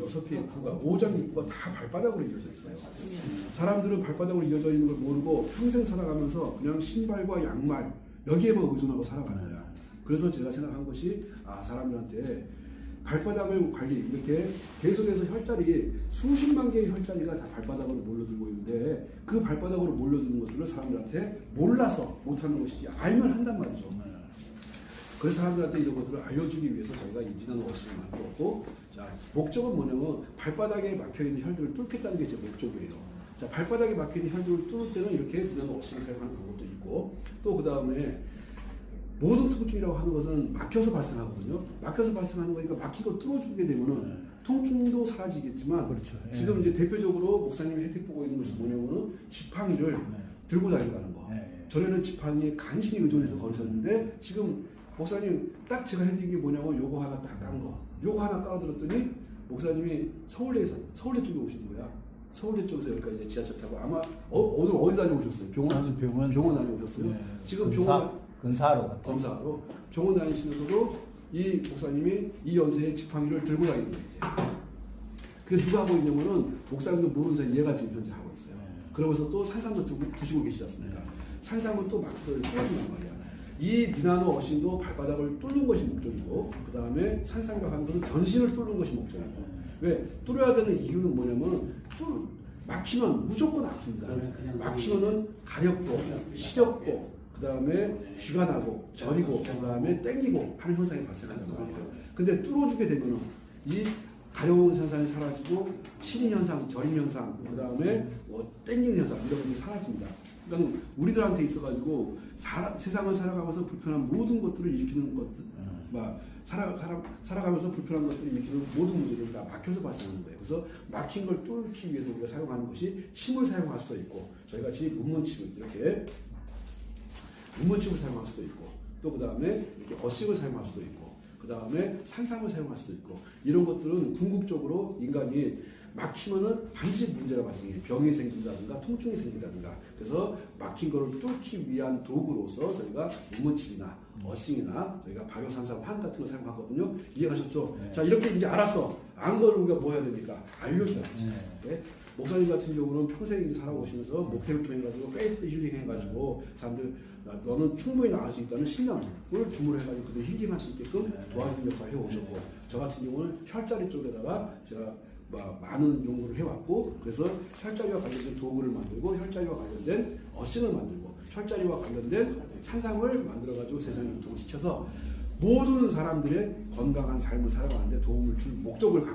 여섯 개의 부가 오장 입구가 다 발바닥으로 이어져 있어요. 사람들은 발바닥으로 이어져 있는 걸 모르고 평생 살아가면서 그냥 신발과 양말 여기에만 의존하고 살아가는 거야. 그래서 제가 생각한 것이 아 사람들한테 발바닥을 관리 이렇게 계속해서 혈자리 수십만 개의 혈자리가 다 발바닥으로 몰려들고 있는데 그 발바닥으로 몰려드는 것들을 사람들한테 몰라서 못하는 것이지 알면 한단 말이죠. 그래서 사람들한테 이런 것들을 알려주기 위해서 저희가 인지난 워싱을 만들었고 자 목적은 뭐냐면 발바닥에 막혀있는 혈들을 뚫겠다는 게 제 목적이에요 자 발바닥에 막혀있는 혈들을 뚫을 때는 이렇게 지난 워싱을 사용하는 방법도 있고 또 그 다음에 모든 통증이라고 하는 것은 막혀서 발생하거든요 막혀서 발생하는 거니까 막히고 뚫어주게 되면은 통증도 사라지겠지만 그렇죠. 예. 지금 이제 대표적으로 목사님이 혜택 보고 있는 것이 뭐냐면은 지팡이를 네. 들고 다닌다는 거 예, 예. 전에는 지팡이에 간신히 의존해서 걸으셨는데 지금 목사님 딱 제가 해드린 게 뭐냐면 요거 하나 딱 깐 거. 요거 하나 깔아들었더니 목사님이 서울에서 서울대 쪽에 오신 거야. 서울대 쪽에서 여기까지 이제 지하철 타고 아마 어, 오늘 어디 다녀오셨어요? 병원? 아주 병원 병원 다녀오셨어요? 네. 지금 근사, 병원 근사로. 검사로 병원 다니시면서도 이 목사님이 이 연세에 지팡이를 들고 다니는 거예요. 이제. 그게 누가 하고 있냐면은 목사님도 모르는 사이 얘가 지금 현재 하고 있어요. 네. 그러면서 또 산삼도 두고, 드시고 계시지 않습니까? 산삼은 또 마크를 뚫어준단 말이야. 이 니나노 어신도 발바닥을 뚫는 것이 목적이고 그 다음에 산삼이라고 하는 것은 전신을 뚫는 것이 목적이고 왜 뚫어야 되는 이유는 뭐냐면 뚫 막히면 무조건 아픕니다. 막히면은 가렵고 시렵고 그 다음에 쥐가 나고 저리고 그 다음에 땡기고 하는 현상이 발생한단 말이에요. 근데 뚫어주게 되면은 이 가려운 현상이 사라지고 시린 현상, 저림 현상, 그 다음에 뭐 땡기는 현상 이런 것들이 사라집니다. 그러니까 우리들한테 있어가지고 살아- 세상을 살아가면서 불편한 모든 것들을 일으키는 것들, 막 살아, 살아, 살아가면서 불편한 것들을 일으키는 모든 문제들이 다 막혀서 발생하는 거예요. 그래서 막힌 걸 뚫기 위해서 우리가 사용하는 것이 침을 사용할 수도 있고 지금 문문침을 이렇게 문문침을 사용할 수도 있고 또 그 다음에 이렇게 어식을 사용할 수도 있고 그 다음에 산삼을 사용할 수도 있고 이런 것들은 궁극적으로 인간이 막히면은 반드시 문제가 발생해요. 병이 생긴다든가 통증이 생긴다든가 그래서 막힌 거를 뚫기 위한 도구로서 저희가 문문침이나 어싱이나 저희가 발효산삼 환 같은 걸 사용하거든요. 이해가셨죠? 네. 자 이렇게 이제 알았어. 안 거를 우리가 뭐 해야 됩니까? 알려줘야지. 네. 네? 목사님 같은 경우는 평생 이제 살아오시면서 목회를 통해 가지고 페이스 힐링 해가지고 사람들 아, 너는 충분히 나을 수 있다는 신앙을 주문을 해가지고 그들 힐링할 수 있게끔 도와주는 역할을 해오셨고 저 같은 경우는 혈자리 쪽에다가 제가 뭐 많은 연구를 해왔고 그래서 혈자리와 관련된 도구를 만들고 혈자리와 관련된 어싱을 만들고 혈자리와 관련된 산삼을 만들어가지고 세상에 유통을 시켜서 모든 사람들의 건강한 삶을 살아가는데 도움을 줄 목적을 갖고